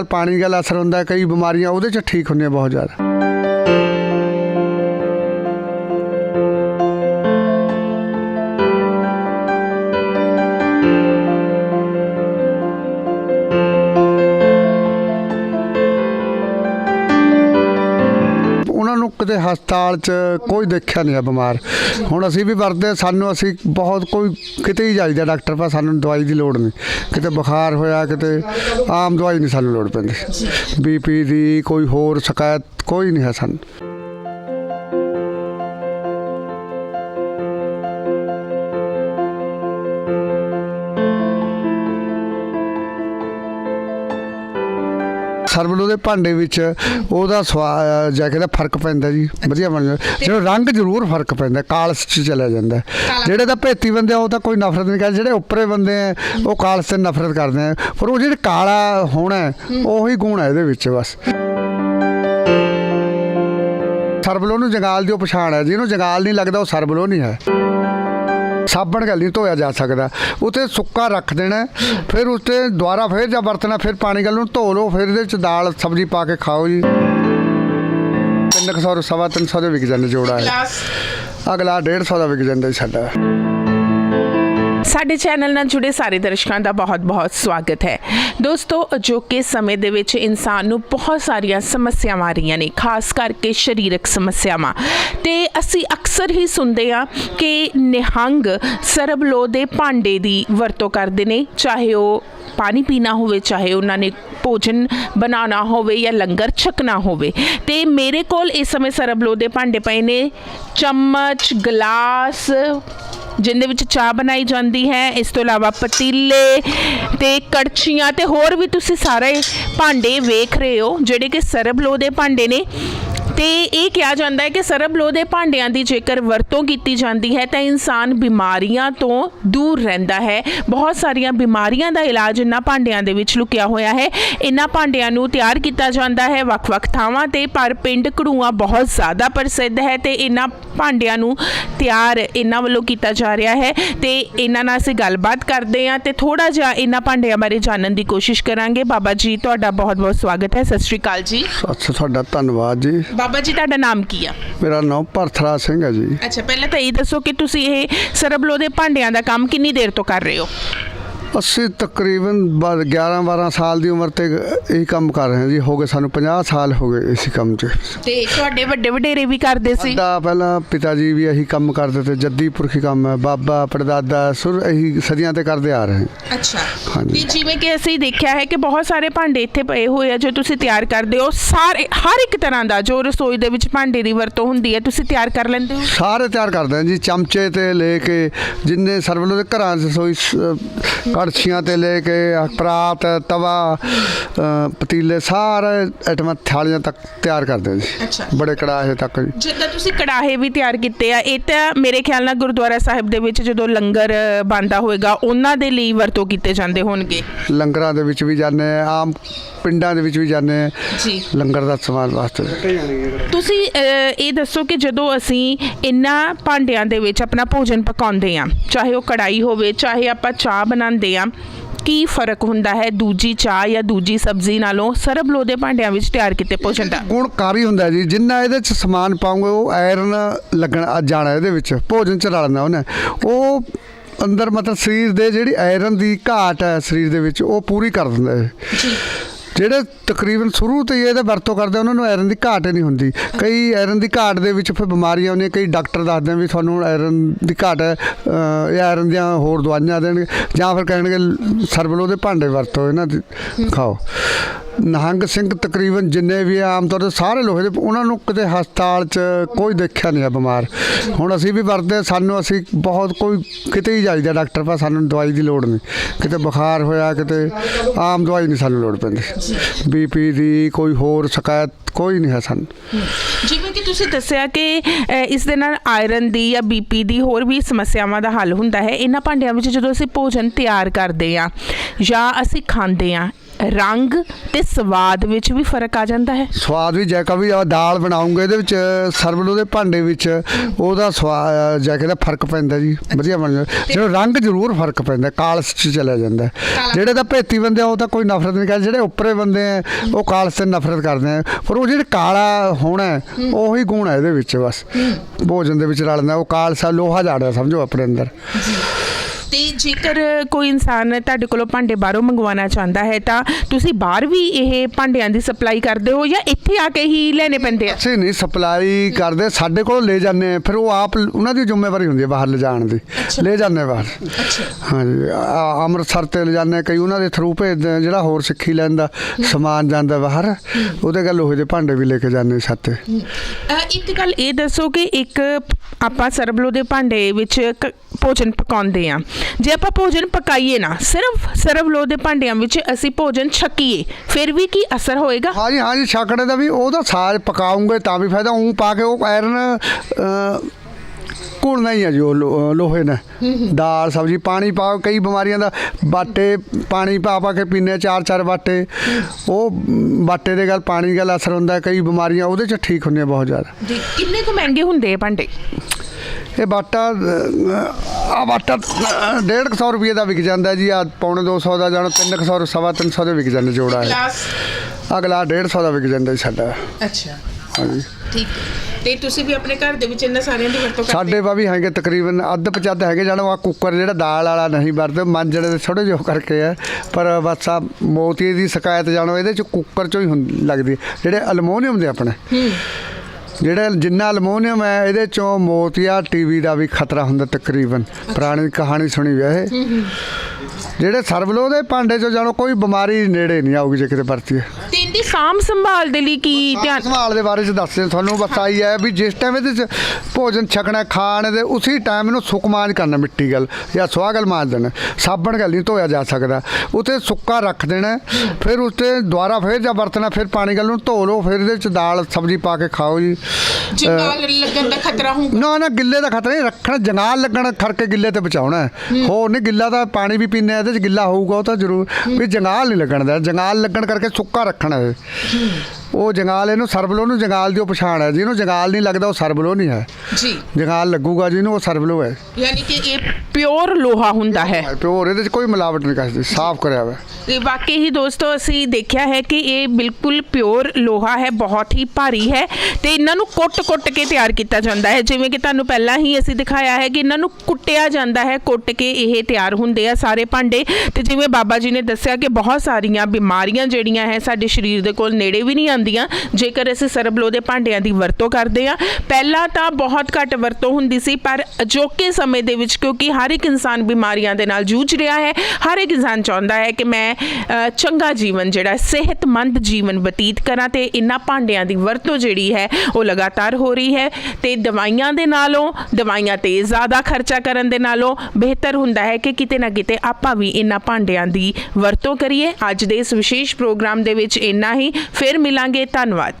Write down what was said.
ਗੱਲ ਪਾਣੀ ਗੱਲ ਅਸਰ ਹੁੰਦਾ ਕਈ ਬਿਮਾਰੀਆਂ ਉਹਦੇ ਚ ਠੀਕ ਹੁੰਦੀਆਂ ਬਹੁਤ ਜ਼ਿਆਦਾ। ਨੂੰ ਕਿਤੇ ਹਸਪਤਾਲ 'ਚ ਕੋਈ ਦੇਖਿਆ ਨਹੀਂ ਆ ਬਿਮਾਰ। ਹੁਣ ਅਸੀਂ ਵੀ ਵਰਦੇ ਸਾਨੂੰ ਅਸੀਂ ਬਹੁਤ ਕੋਈ ਕਿਤੇ ਹੀ ਜਾਈਦਾ ਡਾਕਟਰ ਪਾ ਸਾਨੂੰ ਦਵਾਈ ਦੀ ਲੋੜ ਨਹੀਂ। ਕਿਤੇ ਬੁਖਾਰ ਹੋਇਆ, ਕਿਤੇ ਆਮ ਦਵਾਈ ਨਹੀਂ ਸਾਨੂੰ ਲੋੜ ਪੈਂਦੀ। ਬੀਪੀ ਦੀ ਕੋਈ ਹੋਰ ਸ਼ਿਕਾਇਤ ਕੋਈ ਨਹੀਂ ਹੈ ਸਾਨੂੰ। ਸਰਬਲੋ ਦੇ ਭਾਂਡੇ ਵਿੱਚ ਉਹਦਾ ਸਵਾਦ ਜਾ ਕੇ ਦਾ ਫ਼ਰਕ ਪੈਂਦਾ ਜੀ ਵਧੀਆ ਬਣ ਜਾਂਦਾ। ਜਿਹੜਾ ਰੰਗ ਜ਼ਰੂਰ ਫ਼ਰਕ ਪੈਂਦਾ ਕਾਲਸ ਚ ਚਲਾ ਜਾਂਦਾ। ਜਿਹੜੇ ਤਾਂ ਭੇਤੀ ਬੰਦੇ ਆ ਉਹ ਤਾਂ ਕੋਈ ਨਫ਼ਰਤ ਨਹੀਂ ਕਰਦੇ ਜਿਹੜੇ ਉੱਪਰੇ ਬੰਦੇ ਆ ਉਹ ਕਾਲਸ ਤੇ ਨਫ਼ਰਤ ਕਰਦੇ ਆ। ਪਰ ਉਹ ਜਿਹੜੇ ਕਾਲਾ ਹੋਣਾ ਉਹੀ ਗੁਣ ਹੈ ਇਹਦੇ ਵਿੱਚ ਬਸ। ਸਰਬਲੋ ਨੂੰ ਜੰਗਾਲ ਦੀ ਉਹ ਪਛਾਣ ਹੈ ਜਿਹਨੂੰ ਜੰਗਾਲ ਨਹੀਂ ਲੱਗਦਾ ਉਹ ਸਰਬਲੋ ਨਹੀਂ ਹੈ। ਸਾਬਣ ਗੱਲ ਨਹੀਂ ਧੋਇਆ ਜਾ ਸਕਦਾ। ਉਤੇ ਸੁੱਕਾ ਰੱਖ ਦੇਣਾ ਫਿਰ ਉਤੇ ਦੁਬਾਰਾ ਫਿਰ ਜਾਂ ਵਰਤਣਾ ਫਿਰ ਪਾਣੀ ਗੱਲ ਨੂੰ ਧੋ ਲਓ ਫਿਰ ਇਹਦੇ ਵਿੱਚ ਦਾਲ ਸਬਜ਼ੀ ਪਾ ਕੇ ਖਾਓ ਜੀ। ਤਿੰਨ ਕੁ ਸੌ ਸਵਾ ਤਿੰਨ ਸੌ ਦੇ ਵਿਕ ਜਾਂਦੇ ਜੋੜਾ ਹੈ ਅਗਲਾ 150 ਦਾ ਵਿਕ ਜਾਂਦਾ ਸਾਡਾ। ਸਾਡੇ ਚੈਨਲ ਨਾਲ ਜੁੜੇ ਸਾਰੇ ਦਰਸ਼ਕਾਂ ਦਾ ਬਹੁਤ-ਬਹੁਤ ਸਵਾਗਤ ਹੈ। ਦੋਸਤੋ, ਅਜੋਕੇ ਸਮੇਂ ਦੇ ਵਿੱਚ ਇਨਸਾਨ ਨੂੰ ਬਹੁਤ ਸਾਰੀਆਂ ਸਮੱਸਿਆਵਾਂ ਆ ਰਹੀਆਂ ਨੇ, ਖਾਸ ਕਰਕੇ ਸਰੀਰਕ ਸਮੱਸਿਆਵਾਂ। ਤੇ ਅਸੀਂ ਅਕਸਰ ਹੀ ਸੁਣਦੇ ਆ ਕਿ ਨਿਹੰਗ ਸਰਬਲੋ ਦੇ ਭਾਂਡੇ ਦੀ ਵਰਤੋਂ ਕਰਦੇ ਨੇ, ਚਾਹੇ ਉਹ ਪਾਣੀ ਪੀਣਾ ਹੋਵੇ, ਚਾਹੇ ਉਹਨਾਂ ਨੇ ਭੋਜਨ ਬਣਾਉਣਾ ਹੋਵੇ ਜਾਂ ਲੰਗਰ ਛਕਣਾ ਹੋਵੇ। ਤੇ ਮੇਰੇ ਕੋਲ ਇਸ ਸਮੇਂ ਸਰਬਲੋ ਦੇ ਭਾਂਡੇ ਪਏ ਨੇ, ਚਮਚ, ਗਲਾਸ ਜਿੰਦੇ ਵਿੱਚ ਚਾਹ ਬਣਾਈ ਜਾਂਦੀ ਹੈ, ਇਸ ਤੋਂ ਇਲਾਵਾ ਪਤੀਲੇ ਤੇ ਕੜਛੀਆਂ ਤੇ ਹੋਰ ਵੀ ਤੁਸੀਂ ਸਾਰੇ ਭਾਂਡੇ ਵੇਖ ਰਹੇ ਹੋ, ਜਿਹੜੇ ਕਿ ਸਰਬਲੋ ਦੇ ਭਾਂਡੇ ਨੇ। ਤੇ ਇਹ ਕਿਹਾ ਜਾਂਦਾ ਹੈ ਕਿ ਸਰਬਲੋ ਦੇ ਭਾਂਡਿਆਂ ਦੀ ਜੇਕਰ ਵਰਤੋਂ ਕੀਤੀ ਜਾਂਦੀ ਹੈ ਤਾਂ ਇਨਸਾਨ ਬਿਮਾਰੀਆਂ ਤੋਂ ਦੂਰ ਰਹਿੰਦਾ ਹੈ। ਬਹੁਤ ਸਾਰੀਆਂ ਬਿਮਾਰੀਆਂ ਦਾ ਇਲਾਜ ਇਹਨਾਂ ਭਾਂਡਿਆਂ ਦੇ ਵਿੱਚ ਲੁਕਿਆ ਹੋਇਆ ਹੈ। ਇਹਨਾਂ ਭਾਂਡਿਆਂ ਨੂੰ ਤਿਆਰ ਕੀਤਾ ਜਾਂਦਾ ਹੈ ਵੱਖ-ਵੱਖ ਥਾਵਾਂ ਤੇ ਪਰ ਪਿੰਡ ਘੜੂਆ ਬਹੁਤ ਜ਼ਿਆਦਾ ਪ੍ਰਸਿੱਧ ਹੈ ਤੇ ਇਹਨਾਂ ਭਾਂਡਿਆਂ ਨੂੰ ਤਿਆਰ ਇਹਨਾਂ ਵੱਲੋਂ ਕੀਤਾ ਜਾ ਰਿਹਾ ਹੈ। ਤੇ ਇਹਨਾਂ ਨਾਲ ਅਸੀਂ ਗੱਲਬਾਤ ਕਰਦੇ ਹਾਂ ਤੇ ਥੋੜਾ ਜਿਹਾ ਇਹਨਾਂ ਭਾਂਡਿਆਂ ਬਾਰੇ ਜਾਣਨ ਦੀ ਕੋਸ਼ਿਸ਼ ਕਰਾਂਗੇ। ਬਾਬਾ ਜੀ ਤੁਹਾਡਾ ਬਹੁਤ-ਬਹੁਤ ਸਵਾਗਤ ਹੈ। ਸਤਿ ਸ਼੍ਰੀ ਅਕਾਲ ਜੀ। ਅੱਛਾ ਤੁਹਾਡਾ ਧੰਨਵਾਦ ਜੀ। ਬਾਬਾ ਜੀ ਤੁਹਾਡਾ ਨਾਮ ਕੀ ਆ? ਮੇਰਾ ਨਾਮ ਭਰਥਰਾ ਸਿੰਘ ਹੈ ਜੀ। ਅੱਛਾ ਪਹਿਲਾਂ ਤਾਂ ਇਹ ਦੱਸੋ ਕਿ ਤੁਸੀਂ ਇਹ ਸਰਬਲੋ ਦੇ ਭਾਂਡਿਆਂ ਦਾ ਕੰਮ ਕਿੰਨੀ ਦੇਰ ਤੋਂ ਕਰ ਰਹੇ ਹੋ? ਅਸੀਂ ਤਕਰੀਬਨ 11 12 ਸਾਲ ਦੀ ਉਮਰ ਤੇ ਇਹੀ ਕੰਮ ਕਰ ਰਹੇ ਹਾਂ ਜੀ ਹੋ ਗਏ ਸਾਨੂੰ 50 ਸਾਲ ਹੋ ਗਏ ਇਸੇ ਕੰਮ 'ਚ। ਤੇ ਤੁਹਾਡੇ ਵੱਡੇ ਵਡੇਰੇ ਵੀ ਕਰਦੇ ਸੀ? ਸਾਡਾ ਪਹਿਲਾਂ ਪਿਤਾ ਜੀ ਵੀ ਇਹੀ ਕੰਮ ਕਰਦੇ ਤੇ ਜੱਦੀ ਪੁਰਖੀ ਕੰਮ ਹੈ ਬਾਬਾ ਪੜਦਾਦਾ ਸੁਰ ਇਹੀ ਸਦੀਆਂ ਤੇ ਕਰਦੇ ਆ ਰਹੇ ਅੱਛਾ। ਹਾਂਜੀ। ਜਿਵੇਂ ਕਿ ਅਸੀਂ ਦੇਖਿਆ ਹੈ ਕਿ ਬਹੁਤ ਸਾਰੇ ਭਾਂਡੇ ਇੱਥੇ ਪਏ ਹੋਏ ਆ ਜੋ ਤੁਸੀਂ ਤਿਆਰ ਕਰਦੇ ਹੋ ਸਾਰੇ ਹਰ ਇੱਕ ਤਰ੍ਹਾਂ ਦਾ ਜੋ ਰਸੋਈ ਦੇ ਵਿੱਚ ਭਾਂਡੇ ਦੀ ਵਰਤੋਂ ਹੁੰਦੀ ਹੈ ਤੁਸੀਂ ਤਿਆਰ ਕਰ ਲੈਂਦੇ ਹੋ? ਸਾਰੇ ਤਿਆਰ ਕਰਦੇ ਹਾਂ ਜੀ ਚਮਚੇ ਤੇ ਲੈ ਕੇ ਜਿੰਨੇ ਸਰਵਲੋ ਦੇ ਘਰਾਂ ਰਸੋਈ ਕੜਛੀਆਂ ਤੇ ਲੈ ਕੇ ਪਰਾਤ ਤਵਾ ਪਤੀਲੇ ਸਾਰੇ ਆਈਟਮਾਂ ਥਾਲੀਆਂ ਤੱਕ ਤਿਆਰ ਕਰਦੇ। ਜੀ ਬੜੇ ਕੜਾਹੇ ਤੱਕ। ਜੀ ਜਿੱਦਾਂ ਤੁਸੀਂ ਕੜਾਹੇ ਵੀ ਤਿਆਰ ਕੀਤੇ ਆ ਇਹ ਤਾਂ ਮੇਰੇ ਖਿਆਲ ਨਾਲ ਗੁਰਦੁਆਰਾ ਸਾਹਿਬ ਦੇ ਵਿੱਚ ਜਦੋਂ ਲੰਗਰ ਬੰਦਾ ਹੋਏਗਾ ਉਹਨਾਂ ਦੇ ਲਈ ਵਰਤੋਂ ਕੀਤੇ ਜਾਂਦੇ ਹੋਣਗੇ? ਲੰਗਰਾਂ ਦੇ ਵਿੱਚ ਵੀ ਜਾਂਦੇ ਆਮ ਪਿੰਡਾਂ ਦੇ ਵਿੱਚ ਵੀ ਜਾਂਦੇ ਜੀ। ਲੰਗਰ ਦਾ ਸਮਾਨ ਵਾਸਤੇ। ਤੁਸੀਂ ਇਹ ਦੱਸੋ ਕਿ ਜਦੋਂ ਅਸੀਂ ਇਹਨਾਂ ਭਾਂਡਿਆਂ ਦੇ ਵਿੱਚ ਆਪਣਾ ਭੋਜਨ ਪਕਾਉਂਦੇ ਆ ਚਾਹੇ ਉਹ ਕੜਾਈ ਹੋਵੇ ਚਾਹੇ ਆਪਾਂ ਚਾਹ ਬਣਾਉਂਦੇ ਆ। ਕੀ ਫ਼ਰਕ ਹੁੰਦਾ ਹੈ ਦੂਜੀ ਚਾਹ ਜਾਂ ਦੂਜੀ ਸਬਜ਼ੀ ਨਾਲੋਂ? ਸਰਬਲੋ ਦੇ ਭਾਂਡਿਆਂ ਵਿੱਚ ਤਿਆਰ ਕੀਤੇ ਭੋਜਨ ਦਾ। ਗੁਣਕਾਰੀ ਹੁੰਦਾ ਜੀ। ਜਿੰਨਾ ਇਹਦੇ ਚ ਸਮਾਨ ਪਾਉਂਗੇ ਉਹ ਆਇਰਨ ਲੱਗਣਾ ਜਾਣਾ ਇਹਦੇ ਵਿੱਚ। ਭੋਜਨ ਚ ਰਲਣਾ ਉਹਨੇ। ਉਹ ਅੰਦਰ ਮਤਲਬ ਸਰੀਰ ਦੇ ਜਿਹੜੀ ਆਇਰਨ ਦੀ ਘਾਟ ਹੈ ਸਰੀਰ ਦੇ ਵਿੱਚ ਉਹ ਪੂਰੀ ਕਰ ਦਿੰਦਾ ਹੈ ਜੀ। ਜਿਹੜੇ ਤਕਰੀਬਨ ਸ਼ੁਰੂ ਤੋਂ ਹੀ ਇਹਦਾ ਵਰਤੋਂ ਕਰਦੇ ਉਹਨਾਂ ਨੂੰ ਆਇਰਨ ਦੀ ਘਾਟ ਨਹੀਂ ਹੁੰਦੀ। ਕਈ ਆਇਰਨ ਦੀ ਘਾਟ ਦੇ ਵਿੱਚ ਫਿਰ ਬਿਮਾਰੀਆਂ ਆਉਂਦੀਆਂ ਕਈ ਡਾਕਟਰ ਦੱਸਦੇ ਵੀ ਤੁਹਾਨੂੰ ਆਇਰਨ ਦੀ ਘਾਟ ਹੈ ਇਹ ਆਇਰਨ ਦੀਆਂ ਹੋਰ ਦਵਾਈਆਂ ਦੇਣਗੇ ਜਾਂ ਫਿਰ ਕਹਿਣਗੇ ਸਰਬਲੋ ਦੇ ਭਾਂਡੇ ਵਰਤੋ ਇਹਨਾਂ ਦੀ ਖਾਓ। ਨਹੰਗ ਸਿੰਘ ਤਕਰੀਬਨ ਜਿੰਨੇ ਵੀ ਆਮ ਤੌਰ ਤੇ ਸਾਰੇ ਲੋਹੇ ਦੇ ਉਹਨਾਂ ਨੂੰ ਕਿਤੇ ਹਸਪਤਾਲ 'ਚ ਕੋਈ ਦੇਖਿਆ ਨਹੀਂ ਆ ਬਿਮਾਰ। ਹੁਣ ਅਸੀਂ ਵੀ ਵਰਤਦੇ ਹਾਂ, ਸਾਨੂੰ ਅਸੀਂ ਬਹੁਤ ਕੋਈ ਕਿਤੇ ਹੀ ਜਾਈਦਾ ਡਾਕਟਰ ਪਾ ਸਾਨੂੰ ਦਵਾਈ ਦੀ ਲੋੜ ਨਹੀਂ। ਕਿਤੇ ਬੁਖਾਰ ਹੋਇਆ ਕਿਤੇ ਆਮ ਦਵਾਈ ਨਹੀਂ ਸਾਨੂੰ ਲੋੜ ਪੈਂਦੀ। ਬੀਪੀ ਦੀ ਕੋਈ ਹੋਰ ਸ਼ਿਕਾਇਤ ਕੋਈ ਨਹੀਂ ਹੈ ਸਾਨੂੰ। ਜਿਵੇਂ ਕਿ ਤੁਸੀਂ ਦੱਸਿਆ ਕਿ ਇਸ ਦੇ ਨਾਲ ਆਇਰਨ ਦੀ ਜਾਂ ਬੀਪੀ ਦੀ ਹੋਰ ਵੀ ਸਮੱਸਿਆਵਾਂ ਦਾ ਹੱਲ ਹੁੰਦਾ ਹੈ। ਇਹਨਾਂ ਭਾਂਡਿਆਂ ਵਿੱਚ ਜਦੋਂ ਅਸੀਂ ਭੋਜਨ ਤਿਆਰ ਕਰਦੇ ਆ ਜਾਂ ਅਸੀਂ ਖਾਂਦੇ ਆ ਰੰਗ ਤੇ ਸਵਾਦ ਵਿੱਚ ਵੀ ਫ਼ਰਕ ਆ ਜਾਂਦਾ ਹੈ। ਸਵਾਦ ਵੀ ਜੈਕਾ ਵੀ ਆ ਦਾਲ ਬਣਾਉਂਗੇ ਇਹਦੇ ਵਿੱਚ ਸਰਬਲੋ ਦੇ ਭਾਂਡੇ ਵਿੱਚ ਉਹਦਾ ਸਵਾਦ ਜੈਕੇ ਦਾ ਫ਼ਰਕ ਪੈਂਦਾ ਜੀ। ਵਧੀਆ ਬਣ ਜਾਂਦਾ। ਜਿਹੜਾ ਰੰਗ ਜ਼ਰੂਰ ਫ਼ਰਕ ਪੈਂਦਾ ਕਾਲਸ ਚ ਚਲਾ ਜਾਂਦਾ। ਜਿਹੜੇ ਤਾਂ ਭੇਤੀ ਬੰਦੇ ਆ ਉਹ ਤਾਂ ਕੋਈ ਨਫ਼ਰਤ ਨਹੀਂ ਕਰਦੇ। ਜਿਹੜੇ ਉੱਪਰੇ ਬੰਦੇ ਆ ਉਹ ਕਾਲਸ ਤੇ ਨਫ਼ਰਤ ਕਰਦੇ ਆ। ਪਰ ਉਹ ਜਿਹੜੇ ਕਾਲਾ ਹੋਣਾ ਉਹੀ ਗੁਣ ਹੈ ਇਹਦੇ ਵਿੱਚ ਬਸ। ਭੋਜਨ ਦੇ ਵਿੱਚ ਰਲਦਾ ਉਹ ਕਾਲਸਾ ਲੋਹਾ ਜਾੜਦਾ ਸਮਝੋ ਆਪਣੇ ਅੰਦਰ। ਤੇ ਜੇਕਰ ਕੋਈ ਇਨਸਾਨ ਤੁਹਾਡੇ ਕੋਲੋਂ ਭਾਂਡੇ ਬਾਹਰੋਂ ਮੰਗਵਾਉਣਾ ਚਾਹੁੰਦਾ ਹੈ ਤਾਂ ਤੁਸੀਂ ਬਾਹਰ ਵੀ ਇਹ ਭਾਂਡਿਆਂ ਦੀ ਸਪਲਾਈ ਕਰਦੇ ਹੋ ਜਾਂ ਇੱਥੇ ਆ ਕੇ ਹੀ ਲੈਣੇ ਪੈਂਦੇ ਆ? ਅਸੀਂ ਨਹੀਂ ਸਪਲਾਈ ਕਰਦੇ ਸਾਡੇ ਕੋਲ ਲੈ ਜਾਂਦੇ ਆ ਫਿਰ ਉਹ ਆਪ ਉਹਨਾਂ ਦੀ ਜ਼ਿੰਮੇਵਾਰੀ ਹੁੰਦੀ ਹੈ ਬਾਹਰ ਲਿਜਾਣ ਦੀ। ਲੈ ਜਾਂਦੇ ਬਾਹਰ। ਹਾਂਜੀ ਆ- ਅੰਮ੍ਰਿਤਸਰ ਤੇ ਲਿਜਾਂਦੇ ਹਾਂ, ਕਈ ਉਹਨਾਂ ਦੇ ਥਰੂ ਭੇਜਦੇ ਆ, ਜਿਹੜਾ ਹੋਰ ਸਿੱਖੀ ਲੈਂਦਾ ਸਮਾਨ ਜਾਂਦਾ ਬਾਹਰ ਉਹਦੇ ਗੱਲ ਲੋਹੇ ਦੇ ਭਾਂਡੇ ਵੀ ਲੈ ਕੇ ਜਾਂਦੇ ਸਾਤੇ ਅ, ਇੱਕ ਗੱਲ ਇਹ ਦੱਸੋ ਕਿ ਇੱਕ ਆਪਾਂ ਸਰਬਲੋ ਦੇ ਭਾਂਡੇ ਵਿੱਚ ਕ- ਭੋਜਨ ਪਕਾਉਂਦੇ ਆ ਜੇ ਆਪਾਂ ਭੋਜਨ ਪਕਾਈਏ ਨਾ ਸਿਰਫ ਸਰਬਲੋ ਦੇ ਭਾਂਡਿਆਂ ਵਿੱਚ ਅਸੀਂ ਭੋਜਨ ਛਕੀਏ ਫਿਰ ਵੀ ਕੀ ਅਸਰ ਹੋਏਗਾ? ਹਾਂਜੀ ਹਾਂਜੀ ਛਾਕੜੇ ਦਾ ਵੀ ਉਹਦਾ ਸਾਜ ਪਕਾਉਂਗੇ ਤਾਂ ਵੀ ਫਾਇਦਾ ਉਹ ਪਾ ਕੇ ਉਹ ਆਇਰਨ ਘੁਲਣਾ ਹੀ ਹੈ ਜੀ ਉਹ ਲੋ- ਲੋਹੇ ਨੇ ਦਾਲ ਸਬਜ਼ੀ ਪਾਣੀ ਪਾ ਕਈ ਬਿਮਾਰੀਆਂ ਦਾ ਬਾਟੇ ਪਾਣੀ ਪਾ ਪਾ ਕੇ ਪੀਨੇ ਚਾਰ ਚਾਰ ਬਾਟੇ। ਉਹ ਬਾਟੇ ਦੇ ਗੱਲ ਪਾਣੀ ਗੱਲ ਅਸਰ ਹੁੰਦਾ ਕਈ ਬਿਮਾਰੀਆਂ ਉਹਦੇ ਚ ਠੀਕ ਹੁੰਦੀਆਂ ਬਹੁਤ ਜ਼ਿਆਦਾ। ਜੀ ਕਿੰਨੇ ਕੁ ਮਹਿੰਗੇ ਹੁੰਦੇ ਆ ਭਾਂਡੇ? ਇਹ ਬਾਟਾ ਆ ਬਾਟਾ 150 ਰੁਪਏ ਦਾ ਵਿਕ ਜਾਂਦਾ ਜੀ ਆ ਪੌਣੇ 200 ਦਾ ਜਾਣ 300 ਸਵਾ 300 ਦੇ ਵਿਕ ਜਾਂਦੇ ਜੋੜਾ ਹੈ ਅਗਲਾ 150 ਦਾ ਵਿਕ ਜਾਂਦਾ ਜੀ ਸਾਡਾ। ਅੱਛਾ। ਹਾਂਜੀ। ਠੀਕ। ਤੇ ਤੁਸੀਂ ਵੀ ਆਪਣੇ ਘਰ ਦੇ ਵਿੱਚ ਇਹਨਾਂ ਸਾਰਿਆਂ ਦੀ ਵਰਤੋਂ ਸਾਡੇ ਵਾ ਵੀ ਹੈਗੇ ਤਕਰੀਬਨ ਅੱਧ ਪਚੱਧ ਹੈਗੇ ਜਾਣੋ ਆ ਕੁੱਕਰ ਜਿਹੜਾ ਦਾਲ ਵਾਲਾ ਨਹੀਂ ਵਰਤੇ ਮਾਂਜਣੇ ਦੇ ਥੋੜੇ ਜਿਹੇ ਕਰਕੇ ਆ ਪਰ ਬਸ ਆ ਮੋਤੀ ਦੀ ਸ਼ਿਕਾਇਤ ਜਾਣੋ ਇਹਦੇ ਚ ਕੁੱਕਰ ਚੋਂ ਹੀ ਲੱਗਦੀ ਹੈ। ਜਿਹੜੇ ਅਲਮੋਨੀਅਮ ਦੇ ਆਪਣੇ। ਜਿਹੜਾ ਜਿੰਨਾ ਅਲਮੋਨੀਅਮ ਹੈ, ਇਹਦੇ ਚੋਂ ਮੋਤੀਆ ਟੀਵੀ ਦਾ ਵੀ ਖਤਰਾ ਹੁੰਦਾ ਤਕਰੀਬਨ। ਪੁਰਾਣੀ ਕਹਾਣੀ ਸੁਣੀ ਵੈਸੇ ਜਿਹੜੇ ਸਰਬਲੋ ਦੇ ਭਾਂਡੇ ਚੋਂ ਜਾਣੋ ਕੋਈ ਬਿਮਾਰੀ ਨੇੜੇ ਨਹੀਂ ਆਊਗੀ ਜੇ ਕਿਤੇ ਵਰਤੀ ਹੈ ਤੇ ਇਹਦੀ ਸਾਂਭ ਸੰਭਾਲ ਦੇ ਲਈ ਕੀ ਧਿਆਨ ਸੰਭਾਲ ਦੇ ਬਾਰੇ ਚ ਦੱਸਦੇ ਤੁਹਾਨੂੰ ਬਸ ਆਈ ਹੈ ਵੀ ਜਿਸ ਟਾਈਮ ਇਹਦੇ ਚ ਭੋਜਨ ਛਕਣਾ ਖਾਣ ਦੇ ਉਸੇ ਟਾਈਮ ਇਹਨੂੰ ਸੁਕਮਾਨ ਕਰਨਾ ਮਿੱਟੀ ਗਲ ਜਾਂ ਸੁਆਗਲ ਮਾਰ ਦੇਣਾ। ਸਾਬਣ ਗਲ ਨਹੀਂ ਧੋਇਆ ਜਾ ਸਕਦਾ। ਉਤੇ ਸੁੱਕਾ ਰੱਖ ਦੇਣਾ ਫਿਰ ਉਤੇ ਦੁਬਾਰਾ ਫਿਰ ਜਾਂ ਵਰਤਣਾ ਫਿਰ ਪਾਣੀ ਗਲ ਨੂੰ ਧੋ ਲਓ ਫਿਰ ਇਹਦੇ ਚ ਦਾਲ ਸਬਜ਼ੀ ਪਾ ਕੇ ਖਾਓ ਜੀ। ਜੰਗਾਲ ਲੱਗਣ ਦਾ ਖਤਰਾ ਹੋਊਗਾ। ਨਾ ਨਾ ਗਿੱਲੇ ਦਾ ਖਤਰਾ ਨਹੀਂ ਰੱਖਣਾ ਜੰਗਾਲ ਲੱਗਣ ਕਰਕੇ ਗਿੱਲੇ ਤੇ ਬਚਾਉਣਾ ਹੈ। ਹੋਰ ਨਹੀਂ ਗਿੱਲਾ ਤਾਂ ਪਾਣੀ ਵੀ ਪੀਨੇ ਇਹਦੇ ਚ ਗਿੱਲਾ ਹੋਊਗਾ, ਉਹ ਤਾਂ ਜ਼ਰੂਰ ਵੀ ਜੰਗਾਲ ਨਹੀਂ ਲੱਗਣ ਦਾ ਜੰਗਾਲ ਲੱਗਣ ਕਰਕੇ ਸੁੱਕਾ ਰੱਖਣਾ ਹੈ ਉਹ ਜੰਗਾਲ ਇਹਨੂੰ ਸਰਬਲੋ ਨੂੰ ਜੰਗਾਲ ਦੀ ਉਹ ਪਛਾਣ ਹੈ। ਜਿਹਨੂੰ ਜੰਗਾਲ ਨਹੀਂ ਲੱਗਦਾ ਉਹ ਸਰਬਲੋ ਨਹੀਂ ਹੈ। ਜੀ। ਜੰਗਾਲ ਲੱਗੂਗਾ ਜਿਹਨੂੰ ਉਹ ਸਰਬਲੋ ਹੈ। ਯਾਨੀ ਕਿ ਇਹ ਪਿਓਰ ਲੋਹਾ ਹੁੰਦਾ ਹੈ ਪਿਓਰ ਇਹਦੇ ਚ ਕੋਈ ਮਿਲਾਵਟ ਨਹੀਂ ਕਰਦੀ ਸਾਫ਼ ਕਰਿਆ ਹੋਇਆ। ਤੇ ਵਾਕਈ ਹੀ ਦੋਸਤੋ ਅਸੀਂ ਦੇਖਿਆ ਹੈ ਕਿ ਇਹ ਬਿਲਕੁਲ ਪਿਓਰ ਲੋਹਾ ਹੈ ਬਹੁਤ ਹੀ ਭਾਰੀ ਹੈ ਤੇ ਇਹਨਾਂ ਨੂੰ ਕੁੱਟ-ਕੁੱਟ ਕੇ ਤਿਆਰ ਕੀਤਾ ਜਾਂਦਾ ਹੈ। ਜਿਵੇਂ ਕਿ ਤੁਹਾਨੂੰ ਪਹਿਲਾਂ ਹੀ ਅਸੀਂ ਦਿਖਾਇਆ ਹੈ ਕਿ ਇਹਨਾਂ ਨੂੰ ਕੁੱਟਿਆ ਜਾਂਦਾ ਹੈ ਕੁੱਟ ਕੇ ਇਹ ਤਿਆਰ ਹੁੰਦੇ ਆ ਸਾਰੇ ਭਾਂਡੇ। ਤੇ ਜਿਵੇਂ ਬਾਬਾ ਜੀ ਨੇ ਦੱਸਿਆ ਕਿ ਬਹੁਤ ਸਾਰੀਆਂ ਬਿਮਾਰੀਆਂ ਜਿਹੜੀਆਂ ਹੈ ਸਾਡੇ ਸਰੀਰ ਦੇ ਕੋਲ ਨੇੜੇ ਵੀ ਨਹੀਂ ਆਉਂਦੀਆਂ ਜੇਕਰ ਅਸੀਂ ਸਰਬਲੋ ਦੇ ਭਾਂਡਿਆਂ ਦੀ ਵਰਤੋਂ ਕਰਦੇ ਆ ਪਹਿਲਾਂ ਤਾਂ ਬਹੁਤ ਘੱਟ ਵਰਤੋਂ ਹੁੰਦੀ ਸੀ, ਪਰ ਅਜੋਕੇ ਸਮੇਂ ਦੇ ਵਿੱਚ ਕਿਉਂਕਿ ਹਰ ਇੱਕ ਇਨਸਾਨ ਬਿਮਾਰੀਆਂ ਦੇ ਨਾਲ ਜੂਝ ਰਿਹਾ ਹੈ, ਹਰ ਇੱਕ ਇਨਸਾਨ ਚਾਹੁੰਦਾ ਹੈ ਕਿ ਮੈਂ ਚੰਗਾ ਜੀਵਨ ਜਿਹੜਾ ਸਿਹਤਮੰਦ ਜੀਵਨ ਬਤੀਤ ਕਰਾਂ ਤੇ ਇਹਨਾਂ ਭਾਂਡਿਆਂ ਦੀ ਵਰਤੋਂ ਜਿਹੜੀ ਹੈ, ਉਹ ਲਗਾਤਾਰ ਹੋ ਰਹੀ ਹੈ। ਤੇ ਦਵਾਈਆਂ ਦੇ ਨਾਲੋਂ, ਦਵਾਈਆਂ ਤੇ ਜ਼ਿਆਦਾ ਖਰਚਾ ਕਰਨ ਦੇ ਨਾਲੋਂ ਬਿਹਤਰ ਹੁੰਦਾ ਹੈ ਕਿ ਕਿਤੇ ਨਾ ਕਿਤੇ ਆਪਾਂ ਵੀ ਇਹਨਾਂ ਭਾਂਡਿਆਂ ਦੀ ਵਰਤੋਂ ਕਰੀਏ। ਅੱਜ ਦੇ ਇਸ ਵਿਸ਼ੇਸ਼ ਪ੍ਰੋਗਰਾਮ ਦੇ ਵਿੱਚ ਇੰਨਾ ਹੀ। ਫਿਰ ਮਿਲਾਂਗੇ ਧੰਨਵਾਦ।